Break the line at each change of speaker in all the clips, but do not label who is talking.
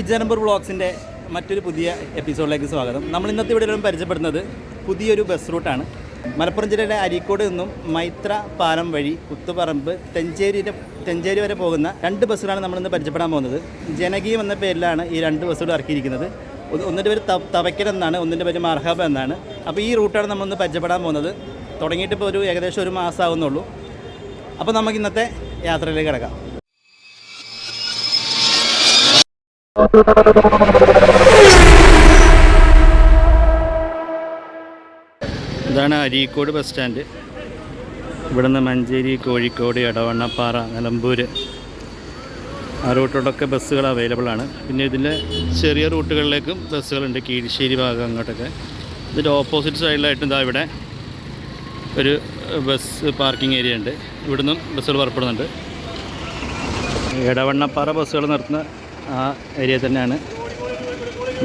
വിജയനമ്പൂർ വ്ളോഗ്സിന്റെ മറ്റൊരു പുതിയ എപ്പിസോഡിലേക്ക് സ്വാഗതം. നമ്മൾ ഇന്നത്തെ ഇവിടെ പരിചയപ്പെടുന്നത് പുതിയൊരു ബസ് റൂട്ടാണ് മലപ്പുറം ജില്ലയിലെ അരീക്കോട് നിന്നും മൈത്ര പാലം വഴി കുത്തുപറമ്പ് തെഞ്ചേരിയുടെ തെഞ്ചേരി വരെ പോകുന്ന രണ്ട് ബസ്സുകളാണ് നമ്മളിന്ന് പരിചയപ്പെടാൻ പോകുന്നത്. ജനകീയം എന്ന പേരിലാണ് ഈ രണ്ട് ബസ്സുകൾ ഇറക്കിയിരിക്കുന്നത്. ഒന്ന് ഒന്നിന്റെ പേര് തവയ്ക്കൽ എന്നാണ് ഒന്നിന്റെ പേര് മർഹബ എന്നാണ്. അപ്പോൾ ഈ റൂട്ടാണ് നമ്മളിന്ന് പരിചയപ്പെടാൻ പോകുന്നത്. തുടങ്ങിയിട്ട് ഇപ്പോൾ ഒരു ഏകദേശം ഒരു മാസമാകുന്നുള്ളൂ അപ്പോൾ നമുക്ക് ഇന്നത്തെ യാത്രയിലേക്ക് കിടക്കാം. ഇതാണ് അരീക്കോട് ബസ് സ്റ്റാൻഡ്. ഇവിടുന്ന് മഞ്ചേരി കോഴിക്കോട് എടവണ്ണപ്പാറ നിലമ്പൂർ ആ റൂട്ടിലൊക്കെ ബസ്സുകൾ അവൈലബിൾ ആണ്. പിന്നെ ഇതിന്റെ ചെറിയ റൂട്ടുകളിലേക്കും ബസ്സുകളുണ്ട്. കീഴ്ശ്ശേരി ഭാഗം അങ്ങോട്ടൊക്കെ. ഇതിന്റെ ഓപ്പോസിറ്റ് സൈഡിലായിട്ട് ഇതാ ഇവിടെ ഒരു ബസ് പാർക്കിംഗ് ഏരിയ ഉണ്ട്. ഇവിടുന്നും ബസ്സുകൾ പുറപ്പെടുന്നുണ്ട്. എടവണ്ണപ്പാറ ബസ്സുകൾ നിർത്തുന്ന ആ ഏരിയ തന്നെയാണ്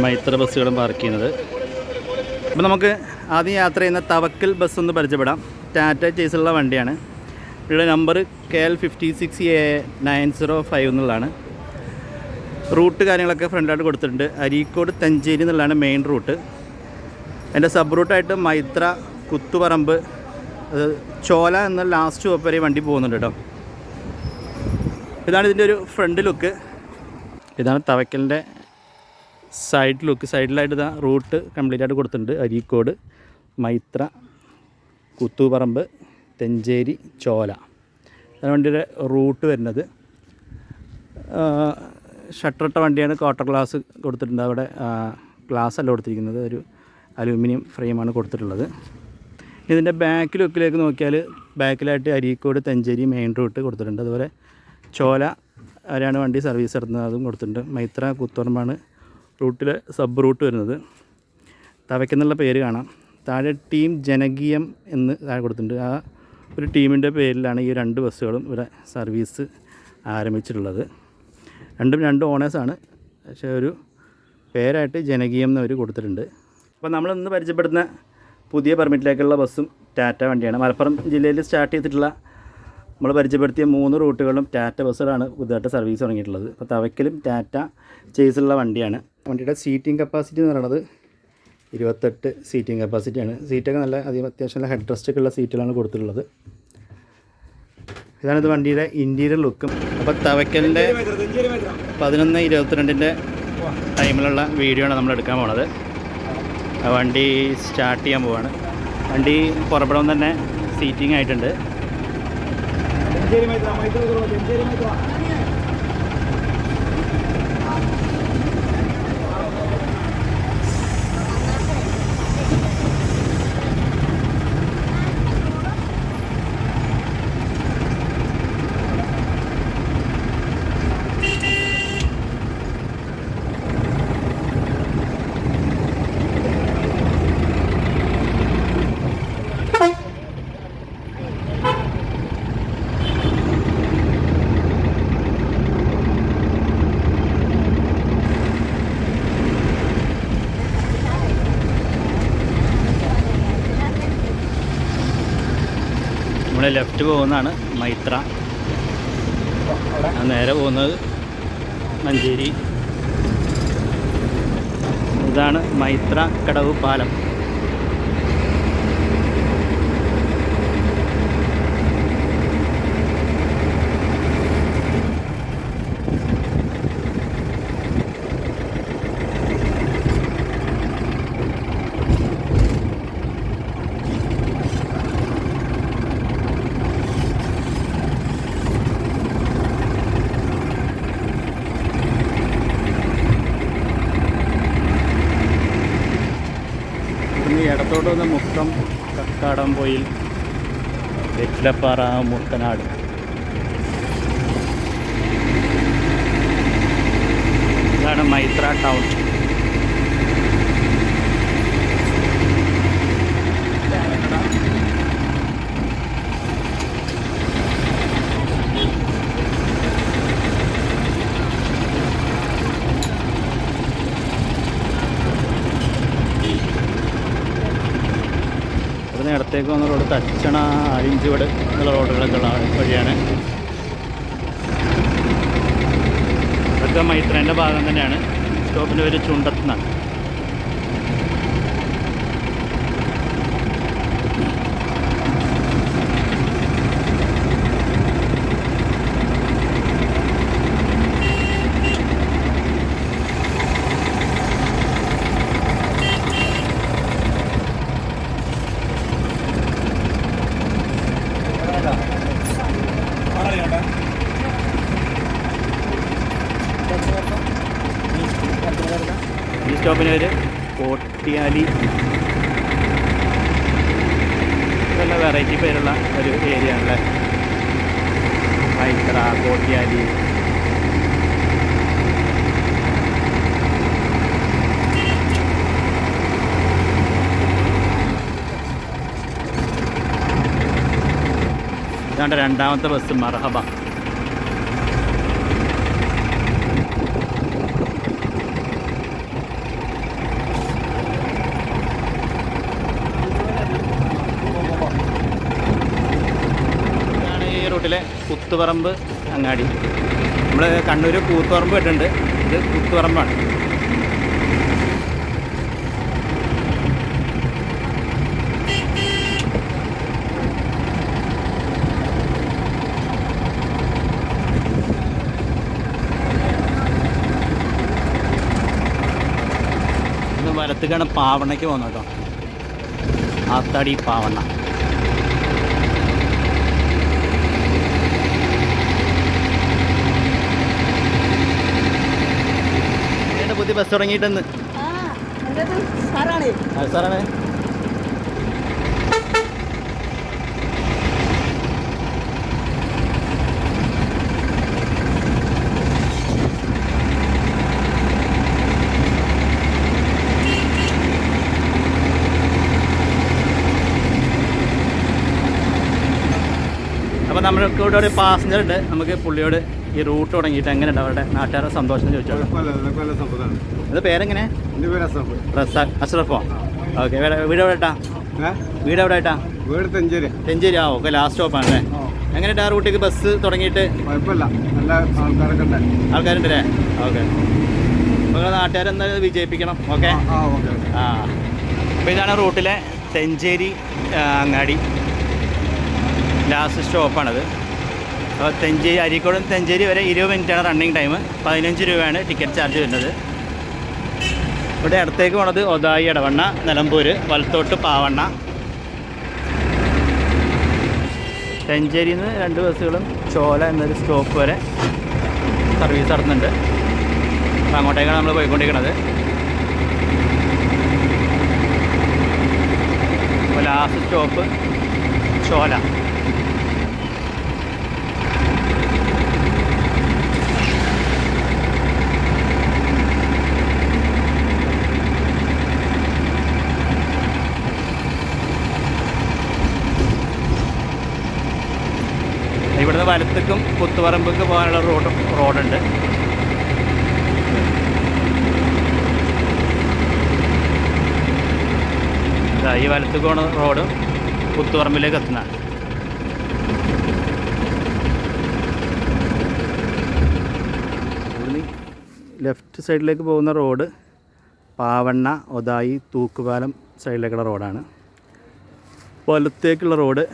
മൈത്ര ബസ്സുകളും പാർക്ക് ചെയ്യുന്നത്. അപ്പോൾ നമുക്ക് ആദ്യം യാത്ര ചെയ്യുന്ന തവക്കൽ ബസ് ഒന്ന് പരിചയപ്പെടാം. ടാറ്റ ചേസുള്ള വണ്ടിയാണ്. ഇവിടെ number K L fifty six A nine zero five എന്നുള്ളതാണ്. റൂട്ട് കാര്യങ്ങളൊക്കെ ഫ്രണ്ടായിട്ട് കൊടുത്തിട്ടുണ്ട്. അരീക്കോട് തഞ്ചേരി എന്നുള്ളതാണ് മെയിൻ റൂട്ട്. എന്റെ സബ് റൂട്ടായിട്ട് മൈത്ര കുത്തുപറമ്പ് ചോല എന്ന ലാസ്റ്റ് സ്റ്റോപ്പ് വരെ വണ്ടി പോകുന്നുണ്ട് കേട്ടോ. ഇതാണ് ഇതിന്റെ ഒരു ഫ്രണ്ട് ലുക്ക്. ഇതാണ് തവക്കലിന്റെ സൈഡ് ലുക്ക് സൈഡിലായിട്ട് ഇതാ റൂട്ട് കംപ്ലീറ്റ് ആയിട്ട് കൊടുത്തിട്ടുണ്ട്. അരീക്കോട് മൈത്ര കുത്തുപറമ്പ് തെഞ്ചേരി ചോല. അതാണ് വണ്ടിയുടെ റൂട്ട് വരുന്നത്. ഷട്ടറിട്ട വണ്ടിയാണ് ക്വാർട്ടർ ഗ്ലാസ് കൊടുത്തിട്ടുണ്ട്. അവിടെ ഗ്ലാസ് അല്ല കൊടുത്തിരിക്കുന്നത്. ഒരു അലൂമിനിയം ഫ്രെയിമാണ് കൊടുത്തിട്ടുള്ളത്. ഇതിന്റെ ബാക്ക് ലുക്കിലേക്ക് നോക്കിയാൽ ബാക്കിലായിട്ട് അരീക്കോട് തെഞ്ചേരി മെയിൻ റൂട്ട് കൊടുത്തിട്ടുണ്ട്. അതുപോലെ ചോല ആരാണ് വണ്ടി സർവീസ് നടത്തുന്നത്. അതും കൊടുത്തിട്ടുണ്ട്. മൈത്ര കുത്തോർമാണ് റൂട്ടിലെ സബ് റൂട്ട് വരുന്നത്. തവയ്ക്കെന്നുള്ള പേര് കാണാം. താഴെ ടീം ജനകീയം എന്ന് താഴെ കൊടുത്തിട്ടുണ്ട്. ആ ഒരു ടീമിന്റെ പേരിലാണ് ഈ രണ്ട് ബസ്സുകളും ഇവിടെ സർവീസ് ആരംഭിച്ചിട്ടുള്ളത്. രണ്ടും രണ്ട് ഓണേഴ്സാണ് പക്ഷേ ഒരു പേരായിട്ട് ജനകീയം എന്നവർ കൊടുത്തിട്ടുണ്ട്. അപ്പോൾ നമ്മൾ ഇന്ന് പരിചയപ്പെടുന്ന പുതിയ പെർമിറ്റിലേക്കുള്ള ബസ്സും ടാറ്റ വണ്ടിയാണ്. മലപ്പുറം ജില്ലയിൽ സ്റ്റാർട്ട് ചെയ്തിട്ടുള്ള നമ്മൾ പരിചയപ്പെടുത്തിയ മൂന്ന് റൂട്ടുകളിലും ടാറ്റ ബസ്സുകളാണ് പുതുതായിട്ട് സർവീസ് തുടങ്ങിയിട്ടുള്ളത്. അപ്പോൾ തവയ്ക്കലും ടാറ്റ ചേസുള്ള വണ്ടിയാണ്. വണ്ടിയുടെ സീറ്റിംഗ് കപ്പാസിറ്റി എന്ന് പറയുന്നത് ഇരുപത്തെട്ട് സീറ്റിംഗ് കപ്പാസിറ്റിയാണ്. സീറ്റൊക്കെ നല്ല അധികം അത്യാവശ്യം നല്ല ഹെഡ് ഉള്ള സീറ്റുകളാണ് കൊടുത്തിട്ടുള്ളത്. ഇതാണ് ഇത് വണ്ടിയുടെ ഇന്റീരിയർ ലുക്കും അപ്പോൾ തവയ്ക്കലിന്റെ പതിനൊന്ന് ഇരുപത്തിരണ്ടിന്റെ ടൈമിലുള്ള വീഡിയോ ആണ് നമ്മൾ എടുക്കാൻ പോണത്. വണ്ടി സ്റ്റാർട്ട് ചെയ്യാൻ പോവാണ്. വണ്ടി പുറപ്പെടുമ്പോൾ തന്നെ സീറ്റിംഗ് ആയിട്ടുണ്ട്. ಸೇರಿ ಮೈತ್ರ ಮೈತ್ರಿ ಸೇರಿ ಮೈತ್ರ ലെഫ്റ്റ് പോകുന്നതാണ് മൈത്ര നേരെ പോകുന്നത് മഞ്ചേരി. ഇതാണ് മൈത്ര കടവ് പാലം ഇവിടുന്ന് ഇടത്തോട്ട് വന്ന് മുക്കം കക്കാടംപൊയിൽ വെറ്റിലപ്പാറ മുട്ടനാട് ഇതാണ് മൈത്ര ടൗൺ ഇവിടുന്ന് ഇടത്തേക്ക് വന്ന റോഡ് തച്ചണ അരിഞ്ചുവട് എന്നുള്ള റോഡുകളൊക്കെ ഉള്ള വഴിയാണ്. ഇതൊക്കെ മൈത്രേന്റെ ഭാഗം തന്നെയാണ്. സ്റ്റോപ്പിന്റെ പേര് ചുണ്ടത്തുനിന്നാണ് പേര് കോട്ടിയാലി നല്ല വെറൈറ്റി പേരുള്ള ഒരു ഏരിയ ആണല്ലേ? ഭയങ്കര കോട്ടിയാലി. ഇതാണ്ട് രണ്ടാമത്തെ ബസ് മർഹബ ഇതാണ് ഈ റൂട്ടിലെ കുത്തുപറമ്പ് അങ്ങാടി. നമ്മൾ കണ്ണൂർ കൂത്തുപറമ്പ് ഇട്ടുണ്ട് ഇത് കുത്തുപറമ്പാണ്. ഇത് വലത്തുകാണ് പാവണ്ണയ്ക്ക് പോകുന്നത് കേട്ടോ. ആത്താടി പാവണ്ണ. പുതിയ ബസ് തുടങ്ങിയിട്ടെന്ന്?
സാറാണ്.
അപ്പോൾ നമ്മൾക്ക് ഇവിടെ ഒരു പാസഞ്ചർ ഉണ്ട്. നമുക്ക് പുള്ളിയോട് ഈ റൂട്ട് തുടങ്ങിയിട്ട് എങ്ങനെയുണ്ട് അവരുടെ നാട്ടുകാരുടെ സന്തോഷം
ചോദിച്ചോ.
അത് പേരെങ്ങനെ. റസാഖ് അഷ്റഫോ ഓക്കെ വീട് എവിടെ ഏട്ടാ വീട് എവിടെ ഏട്ടാ
വീട് തെഞ്ചേരി.
തെഞ്ചേരി. ആ ഓക്കെ ലാസ്റ്റ് സ്റ്റോപ്പാണ് അല്ലേ? എങ്ങനെയുണ്ട് ആ റൂട്ടിലേക്ക് ബസ് തുടങ്ങിയിട്ട്?
കുഴപ്പമില്ല. നല്ല ആൾക്കാരൊക്കെ ഉണ്ട്.
ആൾക്കാരുണ്ട് അല്ലേ? ഓക്കെ. നിങ്ങൾ നാട്ടുകാരെ എന്തായാലും വിജയിപ്പിക്കണം ഓക്കെ?
ആ, ഓക്കെ
അപ്പോൾ ഇതാണ് റൂട്ടിലെ തെഞ്ചേരി അങ്ങാടി. ലാസ്റ്റ് സ്റ്റോപ്പാണത് അപ്പോൾ തെഞ്ചേരി അരീക്കോടും തെഞ്ചേരി വരെ ഇരുപത് മിനിറ്റാണ് റണ്ണിങ് ടൈം പതിനഞ്ച് രൂപയാണ് ടിക്കറ്റ് ചാർജ് വരുന്നത്. ഇവിടെ അടുത്തേക്ക് പോണത് ഒതായി ഇടവണ്ണ നിലമ്പൂർ വലത്തോട്ട് പാവണ്ണ. തെഞ്ചേരിയിൽ നിന്ന് രണ്ട് ബസ്സുകളും ചോല എന്നൊരു സ്റ്റോപ്പ് വരെ സർവീസ് നടത്തുന്നുണ്ട് അപ്പോൾ അങ്ങോട്ടേക്കാണ് നമ്മൾ പോയിക്കൊണ്ടിരിക്കുന്നത് അപ്പോൾ ലാസ്റ്റ് സ്റ്റോപ്പ് ചോല. ഇവിടുന്ന് വലത്തേക്കും കുത്തുപറമ്പേക്ക് പോകാനുള്ള റോഡ് റോഡുണ്ട്. ഈ വലത്തേക്ക് പോണ റോഡ് കുത്തുപറമ്പിലേക്ക് ഇവിടുന്ന് ലെഫ്റ്റ് സൈഡിലേക്ക് പോകുന്ന റോഡ് പാവണ്ണ ഒതായി തൂക്കുപാലം സൈഡിലേക്കുള്ള റോഡാണ്. വലത്തേക്കുള്ള റോഡ്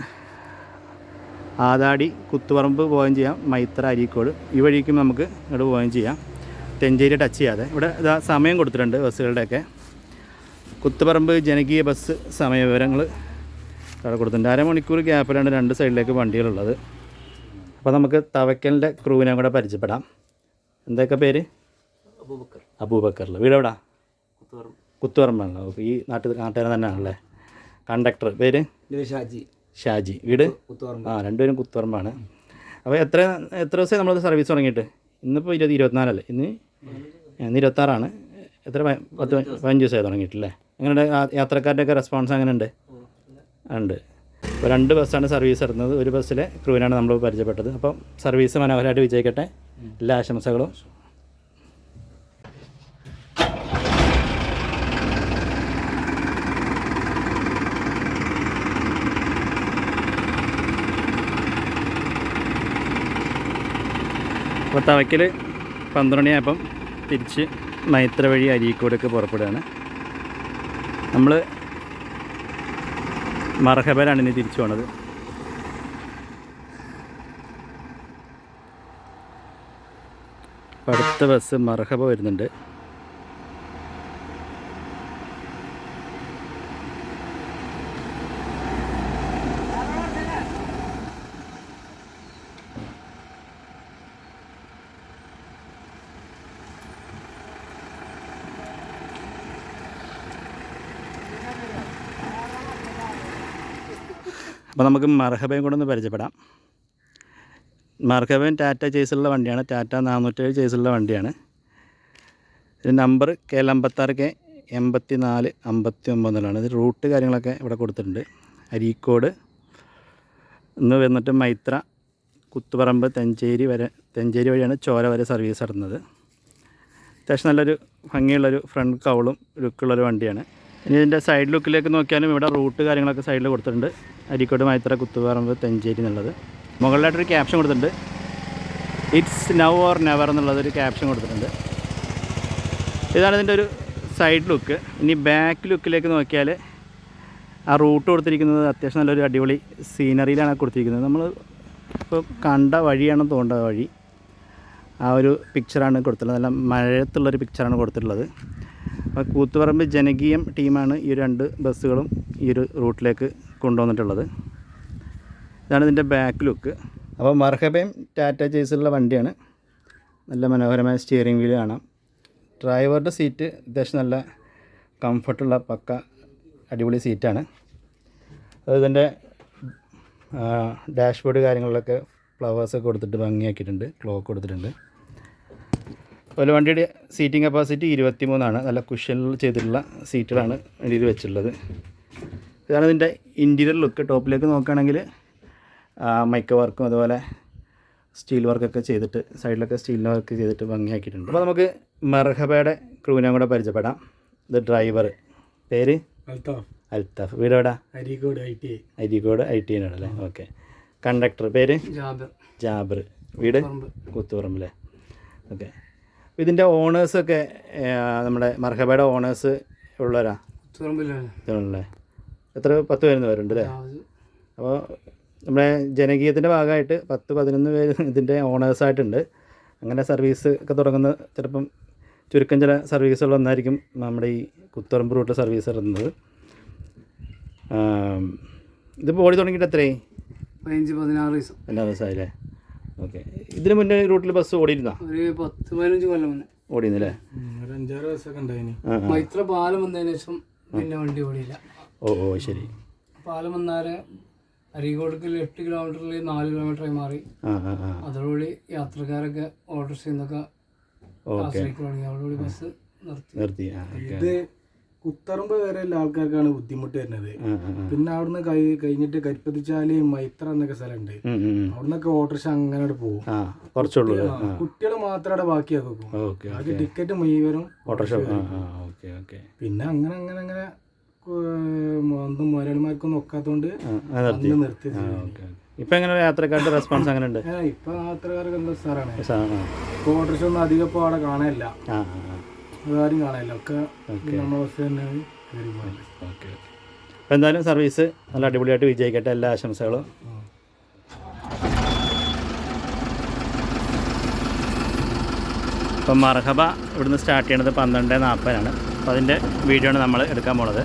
ആദാടി കുത്തുപറമ്പ് പോവുകയും ചെയ്യാം. മൈത്ര അരീക്കോട്. ഈ വഴിക്കും നമുക്ക് ഇവിടെ പോവുകയും ചെയ്യാം. തെഞ്ചേരി ടച്ച് ചെയ്യാതെ. ഇവിടെ ഇതാ സമയം കൊടുത്തിട്ടുണ്ട് ബസ്സുകളുടെയൊക്കെ. കുത്തുപറമ്പ് ജനകീയ ബസ് സമയ വിവരങ്ങൾ അവിടെ കൊടുത്തിട്ടുണ്ട്. അരമണിക്കൂർ ഗ്യാപ്പിലാണ് രണ്ട് സൈഡിലേക്ക് വണ്ടികളുള്ളത്. അപ്പോൾ നമുക്ക് തവക്കലിന്റെ ക്രൂവിനെ കൂടെ പരിചയപ്പെടാം. എന്തൊക്കെ പേര്? അബൂബക്കറിൽ വീട് എവിടാ? കുത്തുപറമ്പാണല്ലോ. ഈ നാട്ടിൽ നാട്ടുകാരൻ തന്നെയാണല്ലേ? കണ്ടക്ടർ. പേര്?
ഷാജി
ഷാജി. വീട്. ആ രണ്ടുപേരും കുത്തുപറമ്പാണ്. അപ്പോൾ എത്ര എത്ര ദിവസമായി നമ്മൾ സർവീസ് തുടങ്ങിയിട്ട്? ഇന്നിപ്പോൾ ഇരുപത് ഇരുപത്തിനാലല്ലേ? ഇന്ന് ഇന്ന് ഇരുപത്താറാണ്. എത്ര പത്ത് പതിനഞ്ച് ദിവസമായി തുടങ്ങിയിട്ടില്ലേ? എങ്ങനെയുണ്ട് യാത്രക്കാരുടെ യാത്രക്കാരുടെയൊക്കെ റെസ്പോൺസ് അങ്ങനെ ഉണ്ട്. ഉണ്ട് അപ്പോൾ രണ്ട് ബസ്സാണ് സർവീസ് നടത്തുന്നത് ഒരു ബസ്സിലെ ക്രൂവിനാണ് നമ്മൾ പരിചയപ്പെട്ടത്. അപ്പം സർവീസ് മനോഹരമായിട്ട് വിജയിക്കട്ടെ. എല്ലാ ആശംസകളും. അപ്പോൾ തവയ്ക്കൽ പന്ത്രണ്ട് തിരിച്ച് മൈത്ര വഴി അരീക്കോടൊക്കെ പുറപ്പെടുകയാണ്. നമ്മൾ മർഹബയിലാണ് ഇനി തിരിച്ചു പോണത്. അടുത്ത ബസ് മർഹബ വരുന്നുണ്ട്. അപ്പോൾ നമുക്ക് മർഹബയും കൂടെ ഒന്ന് പരിചയപ്പെടാം. മർഹബയും ടാറ്റ ചേസിലുള്ള വണ്ടിയാണ്. ടാറ്റ നാനൂറ്റേഴ് ചേസിലുള്ള വണ്ടിയാണ്. നമ്പർ കെ എൽ അമ്പത്താറ് കെ എൺപത്തി നാല് അമ്പത്തി ഒമ്പതിലാണ് ഇത് റൂട്ട് കാര്യങ്ങളൊക്കെ ഇവിടെ കൊടുത്തിട്ടുണ്ട്. അരീക്കോട് ഇന്ന് വന്നിട്ട് മൈത്ര കുത്തുപറമ്പ് തെഞ്ചേരി വരെ തെഞ്ചേരി വഴിയാണ് ചോര വരെ സർവീസ് നടത്തുന്നത്. അത്യാവശ്യം നല്ലൊരു ഭംഗിയുള്ളൊരു ഫ്രണ്ട് കൗളും ലുക്കുള്ളൊരു വണ്ടിയാണ്. ഇനി ഇതിന്റെ സൈഡ് ലുക്കിലേക്ക് നോക്കിയാലും ഇവിടെ റൂട്ട് കാര്യങ്ങളൊക്കെ സൈഡിൽ കൊടുത്തിട്ടുണ്ട്. അരിക്കോട് മൈത്ര കുത്തുപറമ്പ് തെഞ്ചേരി എന്നുള്ളത്. മുകളിലായിട്ടൊരു ക്യാപ്ഷൻ കൊടുത്തിട്ടുണ്ട്. ഇറ്റ്സ് നൗ ഓർ നെവർ എന്നുള്ളതൊരു ക്യാപ്ഷൻ കൊടുത്തിട്ടുണ്ട്. ഇതാണ് ഇതിന്റെ ഒരു സൈഡ് ലുക്ക് ഇനി ബാക്ക് ലുക്കിലേക്ക് നോക്കിയാൽ ആ റൂട്ട് കൊടുത്തിരിക്കുന്നത് അത്യാവശ്യം നല്ലൊരു അടിപൊളി സീനറിയിലാണ് കൊടുത്തിരിക്കുന്നത്. നമ്മൾ ഇപ്പോൾ കണ്ട വഴിയാണെന്ന് തോന്നുന്നത് വഴി. ആ ഒരു പിക്ചറാണ് കൊടുത്തിട്ടുള്ളത്. നല്ല മഴയത്തുള്ളൊരു പിക്ചറാണ് കൊടുത്തിട്ടുള്ളത്. അപ്പോൾ കൂത്തുപറമ്പ് ജനകീയം ടീമാണ് ഈ രണ്ട് ബസ്സുകളും ഈ ഒരു റൂട്ടിലേക്ക് കൊണ്ടുവന്നിട്ടുള്ളത്. ഇതാണ് ഇതിന്റെ ബാക്ക് ലുക്ക് അപ്പോൾ മർഹബയും ടാറ്റ ചേസിലുള്ള വണ്ടിയാണ്. നല്ല മനോഹരമായ സ്റ്റിയറിംഗ് വീൽ കാണാം. ഡ്രൈവറുടെ സീറ്റ് അത്യാവശ്യം നല്ല കംഫർട്ടുള്ള പക്ക അടിപൊളി സീറ്റാണ് ഇതിന്റെ ഡാഷ്ബോർഡ് കാര്യങ്ങളിലൊക്കെ ഫ്ലവേഴ്സൊക്കെ കൊടുത്തിട്ട് ഭംഗിയാക്കിയിട്ടുണ്ട് ക്ലോക്ക് കൊടുത്തിട്ടുണ്ട്. അതുപോലെ വണ്ടിയുടെ സീറ്റിംഗ് കപ്പാസിറ്റി ഇരുപത്തി മൂന്നാണ് നല്ല കുഷ്യനിൽ ചെയ്തിട്ടുള്ള സീറ്റുകളാണ് വണ്ടിയിൽ വെച്ചിട്ടുള്ളത്. ഇതാണ് ഇതിന്റെ ഇന്റീരിയർ ലുക്ക് ടോപ്പിലേക്ക് നോക്കുകയാണെങ്കിൽ മൈക്ക വർക്കും അതുപോലെ സ്റ്റീൽ വർക്കൊക്കെ ചെയ്തിട്ട് സൈഡിലൊക്കെ സ്റ്റീൽ വർക്ക് ചെയ്തിട്ട് ഭംഗിയാക്കിയിട്ടുണ്ട്. അപ്പോൾ നമുക്ക് മെർഹബയുടെ ക്രൂവിനെ കൂടെ പരിചയപ്പെടാം. ഇത് ഡ്രൈവർ പേര്?
അൽത്താഫ്
വീട് എവിടെ?
Areekode I T
Areekode I T ആണല്ലേ ഓക്കെ. കണ്ടക്ടർ പേര്?
ജാബർ.
ജാബർ. വീട്? കൂത്തുപറമ്പല്ലേ ഓക്കെ. ഇതിന്റെ ഓണേഴ്സൊക്കെ നമ്മുടെ മർഹബയുടെ ഓണേഴ്സ് ഉള്ളവരാ? ഇതാണല്ലേ? എത്ര പത്ത് പേരുന്ന് പേരുണ്ട് അല്ലേ? അപ്പോൾ നമ്മുടെ ജനകീയത്തിന്റെ ഭാഗമായിട്ട് പത്ത് പതിനൊന്ന് പേര് ഇതിന്റെ ഓണേഴ്സായിട്ടുണ്ട് അങ്ങനെ സർവീസ് ഒക്കെ തുടങ്ങുന്ന ചിലപ്പം ചുരുക്കം ചില സർവീസുകൾ ഒന്നായിരിക്കും നമ്മുടെ ഈ കുത്തുറമ്പ് റൂട്ട് സർവീസ് ഇടുന്നത് ഇതിപ്പോൾ ഓടി തുടങ്ങിയിട്ട് എത്രയായി?
പതിനഞ്ച് പതിനാറ് ദിവസം.
പതിനാറ് ദിവസമായില്ലേ? ഓക്കെ. ഇതിനു മുന്നേ റൂട്ടിൽ ബസ് ഓടിയിരുന്ന?
ഒരു പത്ത് പതിനഞ്ച് കൊല്ലം മുന്നേ.
ഓടിയിരുന്നല്ലേ?
ഒരു അഞ്ചാറ് ദിവസമൊക്കെ ഉണ്ടായിനി. മൈത്ര പാലം വന്നതിന് ശേഷം പിന്നെ വണ്ടി ഓടിയില്ല.
ഓ ഓ ശരി.
പാലം വന്നാൽ അരീക്കോടക്ക് എട്ട് കിലോമീറ്ററിൽ നാല് കിലോമീറ്ററായി മാറി.
ആ ആ ആ.
അതോടുകൂടി യാത്രക്കാരൊക്കെ ഓർഡർ ചെയ്യുന്നൊക്കെ
ഓക്കെ.
ആശ്രയിക്കാൻ തുടങ്ങി അതോടുകൂടി ബസ് നിർത്തി.
നിർത്തി. ആ ഓക്കെ
ഇത് കുത്തറമ്പ് വരെയുള്ള ആൾക്കാർക്കാണ് ബുദ്ധിമുട്ട് വരുന്നത്. പിന്നെ അവിടുന്ന് കൈ കഴിഞ്ഞിട്ട് കരിപ്പത്തിച്ചാൽ മൈത്ര എന്നൊക്കെ സ്ഥലമുണ്ട്. അവിടുന്നൊക്കെ ഓട്ടോറിക്ഷ അങ്ങനെ പോകും. കുട്ടികൾ മാത്രം അവിടെ ബാക്കിയാക്കും അത് ടിക്കറ്റ് മുഴുവനും
ഓട്ടർഷ
പിന്നെ അങ്ങനെ അങ്ങനെ അങ്ങനെ ഒന്നും മുതലാളിമാർക്കൊന്നും ഒക്കാത്തോണ്ട്
നിർത്തി.
അന്ന്
ആ എങ്ങനെ യാത്രക്കാരുടെ റെസ്പോൺസ് അങ്ങനെ ഉണ്ട്?
ഇപ്പൊ യാത്രക്കാരൊക്കെ സാറാണ് ഓട്ടോറിക്ഷ ഒന്നും അധികം ഇപ്പൊ അവിടെ കാണാനില്ല
ആ
കാണാനില്ല ഒക്കെ നമ്മളെ ബസ് തന്നെ കയറി പോയത്
ഓക്കെ. ഓക്കെ അപ്പോൾ എന്തായാലും സർവീസ് നല്ല അടിപൊളിയായിട്ട് വിജയിക്കട്ടെ. എല്ലാ ആശംസകളും. ഇപ്പം മർഹബ ഇവിടുന്ന് സ്റ്റാർട്ട് ചെയ്യണത് പന്ത്രണ്ട് നാൽപ്പതിനാണ്. അപ്പോൾ അതിന്റെ വീഡിയോ ആണ് നമ്മൾ എടുക്കാൻ പോണത്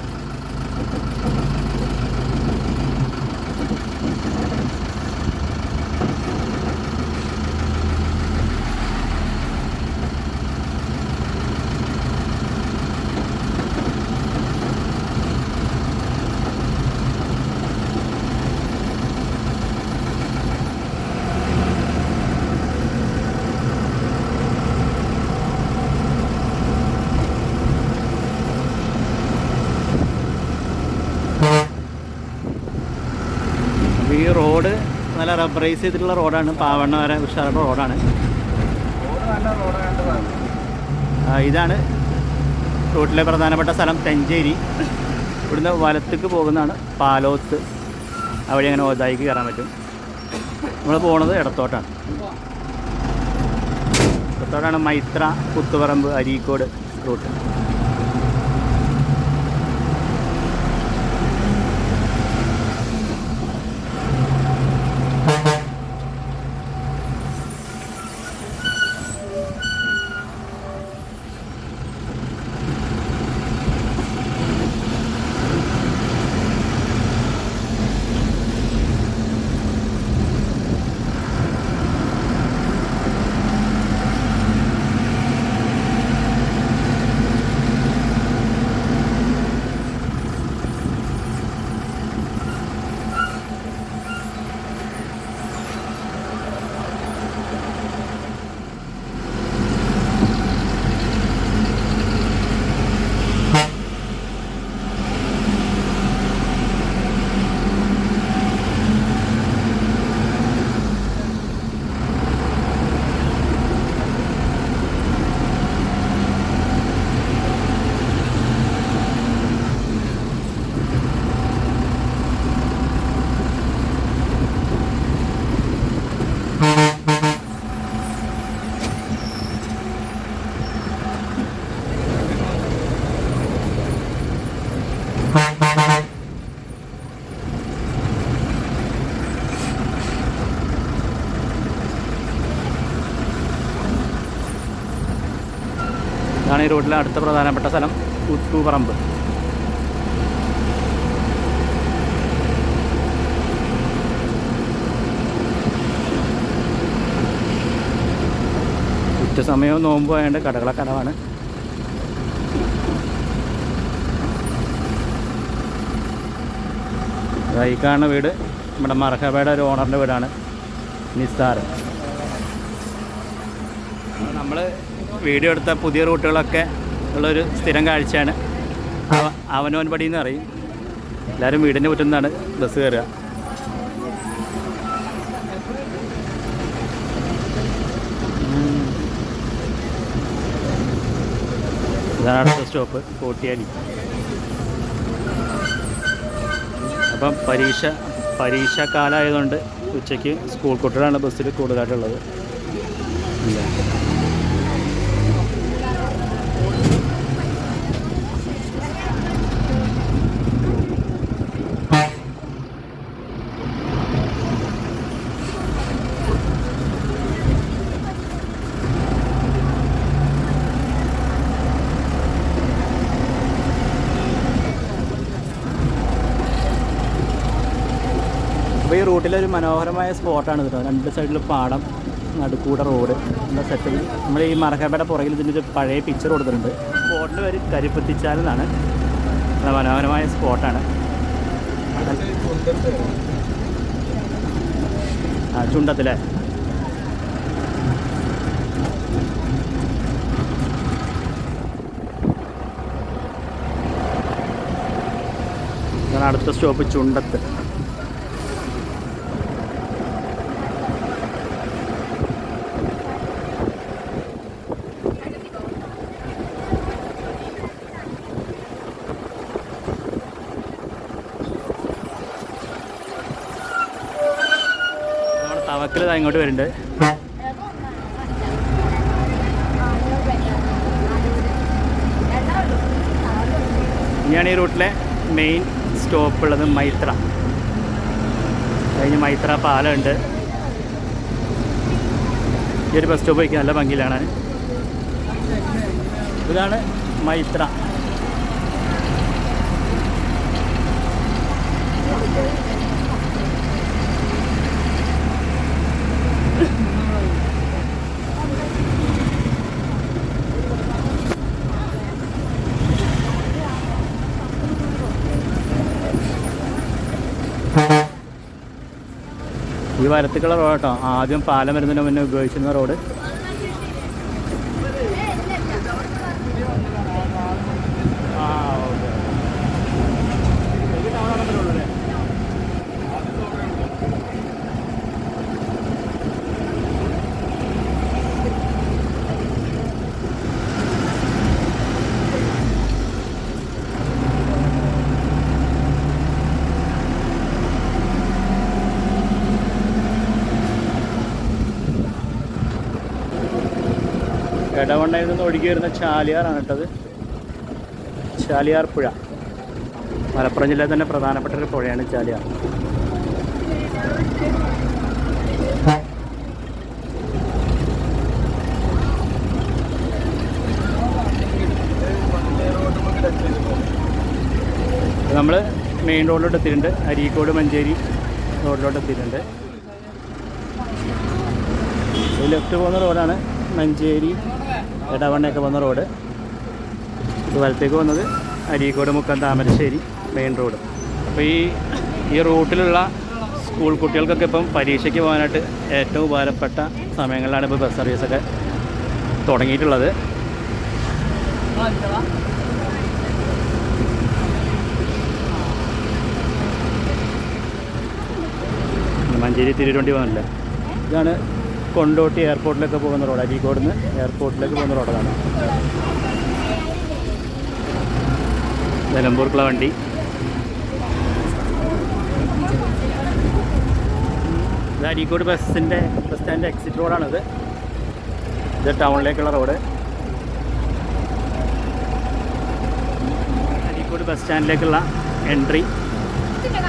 അപ്പോൾ ഈ റോഡ് നല്ല റബ്ബറൈസ് ചെയ്തിട്ടുള്ള റോഡാണ്. പാവണ്ണ വരെ ഉഷാറുള്ള റോഡാണ് ഇതാണ് റൂട്ടിലെ പ്രധാനപ്പെട്ട സ്ഥലം തെഞ്ചേരി. ഇവിടുന്ന് വലത്തേക്ക് പോകുന്നതാണ് പാലോത്ത്. അവിടെ അങ്ങനെ ഓതായിക്ക് കയറാൻ പറ്റും. നമ്മൾ പോണത് ഇടത്തോട്ടാണ് ഇടത്തോട്ടാണ് മൈത്ര കുത്തുപറമ്പ് അരീക്കോട് റൂട്ട്. ഈ റോഡിലെ അടുത്ത പ്രധാനപ്പെട്ട സ്ഥലം ഉത്തൂപറമ്പ്. ഉച്ച സമയവും നോമ്പ് ആയതുകൊണ്ട് കടകളൊക്കെ അടവാണ് ദാ ഈ കാണുന്ന വീട് നമ്മുടെ മർഹബയുടെ ഒരു ഓണറിന്റെ വീടാണ്. നിസ്സാർ നമ്മൾ വീഡിയോ എടുത്ത പുതിയ റൂട്ടുകളൊക്കെ ഉള്ളൊരു സ്ഥിരം കാഴ്ചയാണ്. അവനോൻപടി അവനോൻ പടി എന്ന് പറയും. എല്ലാവരും വീടിന്റെ മുറ്റിൽ നിന്നാണ് ബസ് കയറുക. ഇതാണ് അടുത്ത സ്റ്റോപ്പ് കോട്ടിയാലി അപ്പം പരീക്ഷ പരീക്ഷ കാലമായതുകൊണ്ട് ഉച്ചയ്ക്ക് സ്കൂൾ കുട്ടികളാണ് ബസ്സിൽ കൂടുതലായിട്ടുള്ളത്. റൂട്ടിലൊരു മനോഹരമായ സ്പോട്ടാണ് കേട്ടോ. രണ്ട് സൈഡിൽ പാടം നടുക്കൂടെ റോഡ് എന്ന സെറ്റപ്പ് നമ്മൾ ഈ മറക്കപ്പയുടെ പുറകിൽ ഇതിന്റെ ഒരു പഴയ പിക്ചർ കൊടുത്തിട്ടുണ്ട്. സ്പോട്ടിന്റെ പേര് കരിപ്പത്തിച്ചാൽ എന്നാണ്. മനോഹരമായ സ്പോട്ടാണ്. ആ ചുണ്ടത്തിലെ. അടുത്ത സ്റ്റോപ്പ് ചുണ്ടത്ത് നമ്മുടെ തവക്കൽ ദാ ഇങ്ങോട്ട് വരുന്നുണ്ട്. ഇനിയാണ് ഈ റൂട്ടിലെ മെയിൻ സ്റ്റോപ്പ് ഉള്ളത് മൈത്ര. കഴിഞ്ഞ് മൈത്ര പാലമുണ്ട്. ഈ ഒരു ബസ് സ്റ്റോപ്പ് വയ്ക്കുക നല്ല ഭംഗിയിലാണ്. ഇതാണ് മൈത്ര. ഈ വരത്തിക്കുള്ള റോഡ് കേട്ടോ ആദ്യം പാലം വരുന്നതിന് മുന്നേ ഉപയോഗിച്ചിരുന്ന റോഡ്. ഇടവണ്ണയിൽ നിന്ന് ഒഴുകി വരുന്ന ചാലിയാറാണ് കേട്ടത്. ചാലിയാർ പുഴ. മലപ്പുറം ജില്ലയിൽ തന്നെ പ്രധാനപ്പെട്ട ഒരു പുഴയാണ് ചാലിയാർ. നമ്മൾ മെയിൻ റോഡിലോട്ട് എത്തിയിട്ടുണ്ട്. അരീക്കോട് മഞ്ചേരി റോഡിലോട്ട് എത്തിയിട്ടുണ്ട്. ലെഫ്റ്റ് പോകുന്ന റോഡാണ് മഞ്ചേരി ഇടവണ്ണയൊക്കെ വന്ന റോഡ്. വലത്തേക്ക് വന്നത് അരീക്കോട് മുക്കം താമരശ്ശേരി മെയിൻ റോഡ് അപ്പോൾ ഈ ഈ റൂട്ടിലുള്ള സ്കൂൾ കുട്ടികൾക്കൊക്കെ ഇപ്പം പരീക്ഷയ്ക്ക് പോകാനായിട്ട് ഏറ്റവും ഉപകാരപ്പെട്ട സമയങ്ങളിലാണ് ഇപ്പോൾ ബസ് സർവീസൊക്കെ തുടങ്ങിയിട്ടുള്ളത്. മഞ്ചേരി തിരുവണ്ടി പോകുന്നില്ല ഇതാണ് കൊണ്ടോട്ടി എയർപോർട്ടിലേക്ക് പോകുന്ന റോഡ് അരീക്കോട് നിന്ന് എയർപോർട്ടിലേക്ക് പോകുന്ന റോഡാണ്. നിലമ്പൂർക്കുള്ള വണ്ടി. ഇത് അരീക്കോട് ബസ്സിന്റെ ബസ് സ്റ്റാൻഡ് എക്സിറ്റ് റോഡാണിത് ഇത് ടൗണിലേക്കുള്ള റോഡ്. അരീക്കോട് ബസ് സ്റ്റാൻഡിലേക്കുള്ള എൻട്രി.
ഇതിന്റെ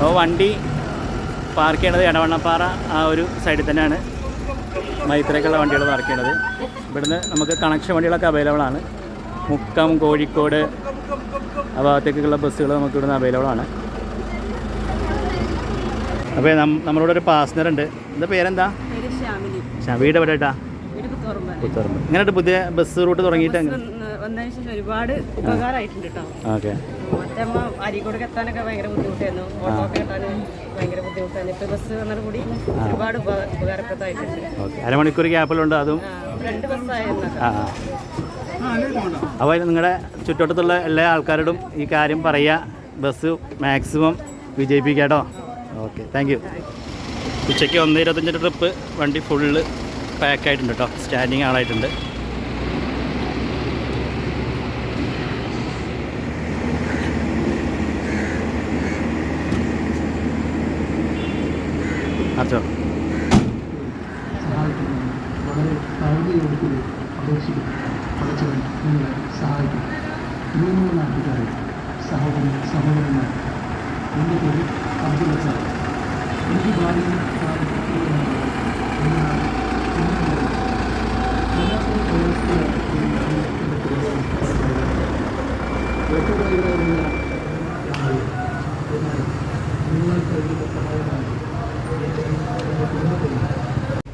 അപ്പോൾ വണ്ടി പാർക്ക് ചെയ്യണത് എടവണ്ണപ്പാറ ആ ഒരു സൈഡിൽ തന്നെയാണ്. മൈത്രയ്ക്കുള്ള വണ്ടികൾ പാർക്ക് ചെയ്യണത്. ഇവിടുന്ന് നമുക്ക് കണക്ഷൻ വണ്ടികളൊക്കെ അവൈലബിൾ ആണ്. മുക്കം കോഴിക്കോട് ആ ഭാഗത്തേക്കുള്ള ബസ്സുകൾ നമുക്ക് ഇവിടുന്ന് അവൈലബിൾ ആണ്. അപ്പോൾ നമ്മളോട് ഒരു പാസഞ്ചർ ഉണ്ട്. എന്താ പേരെന്താ? വീട് എവിടെ കേട്ടാ
പുത്തോറുമ്പ്
പുതിയ ബസ് റൂട്ട് തുടങ്ങിയിട്ട്?
വന്നതിന് ശേഷം ഒരുപാട് ഉപകാരമായിട്ടുണ്ട് കേട്ടോ.
ഓക്കെ.
മറ്റേ അമ്മ അരീക്കോടൊക്കെ എത്താനൊക്കെ ഭയങ്കര ബുദ്ധിമുട്ടായിരുന്നു. ഓട്ടോ ഒക്കെ കിട്ടാൻ ഭയങ്കര ബുദ്ധിമുട്ടായിരുന്നു. ഇപ്പൊ ബസ് വന്നത് കൂടി ഒരുപാട് ഉപകാരപ്രദമായിട്ടുണ്ട്.
അരമണിക്കൂർ ഗ്യാപ്പിലുണ്ട് അതും
രണ്ട് ബസ്സായിരുന്നു.
അപ്പോൾ നിങ്ങളുടെ ചുറ്റോട്ടത്തുള്ള എല്ലാ ആൾക്കാരോടും ഈ കാര്യം പറയുക. ബസ് മാക്സിമം വിജയിപ്പിക്കാട്ടോ ഓക്കെ. Thank you. ഉച്ചയ്ക്ക് ഒന്ന് ഇരുപത്തഞ്ചിന്റെ ട്രിപ്പ്. വണ്ടി ഫുള്ള് പാക്കായിട്ടുണ്ട് കേട്ടോ. സ്റ്റാൻഡിങ് ആളായിട്ടുണ്ട്.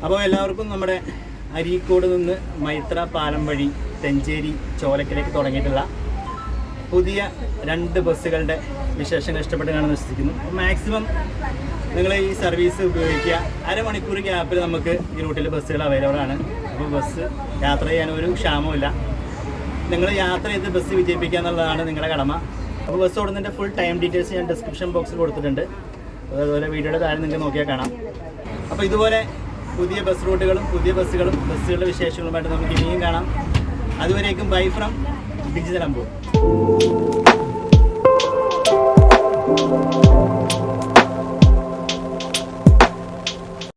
അപ്പോൾ എല്ലാവർക്കും നമ്മുടെ അരീക്കോട് നിന്ന് മൈത്ര പാലം വഴി തെഞ്ചേരി ചോലക്കിലേക്ക് തുടങ്ങിയിട്ടുള്ള പുതിയ രണ്ട് ബസ്സുകളുടെ വിശേഷങ്ങൾ ഇഷ്ടപ്പെട്ട് കാണാൻ വിശ്വസിക്കുന്നു മാക്സിമം നിങ്ങൾ ഈ സർവീസ് ഉപയോഗിക്കുക. അരമണിക്കൂർ ഗ്യാപ്പിൽ നമുക്ക് ഈ റൂട്ടിൽ ബസ്സുകൾ അവൈലബിൾ ആണ്. അപ്പോൾ ബസ് യാത്ര ചെയ്യാൻ ഒരു ക്ഷാമമില്ല നിങ്ങൾ യാത്ര ചെയ്ത് ബസ് വിജയിപ്പിക്കുക എന്നുള്ളതാണ് നിങ്ങളുടെ കടമ. അപ്പോൾ ബസ് ഓടുന്നതിന്റെ ഫുൾ ടൈം ഡീറ്റെയിൽസ് ഞാൻ ഡിസ്ക്രിപ്ഷൻ ബോക്സിൽ കൊടുത്തിട്ടുണ്ട്. അതുപോലെ വീഡിയോയുടെ താഴെ നിങ്ങൾക്ക് നോക്കിയാൽ കാണാം. അപ്പോൾ ഇതുപോലെ പുതിയ ബസ് റൂട്ടുകളും പുതിയ ബസ്സുകളും ബസ്സുകളുടെ വിശേഷങ്ങളുമായിട്ട് നമുക്ക് ഇനിയും കാണാം. അതുവരേക്കും ബൈ ഫ്രം ഡിജിറ്റൽ അമ്പൂർ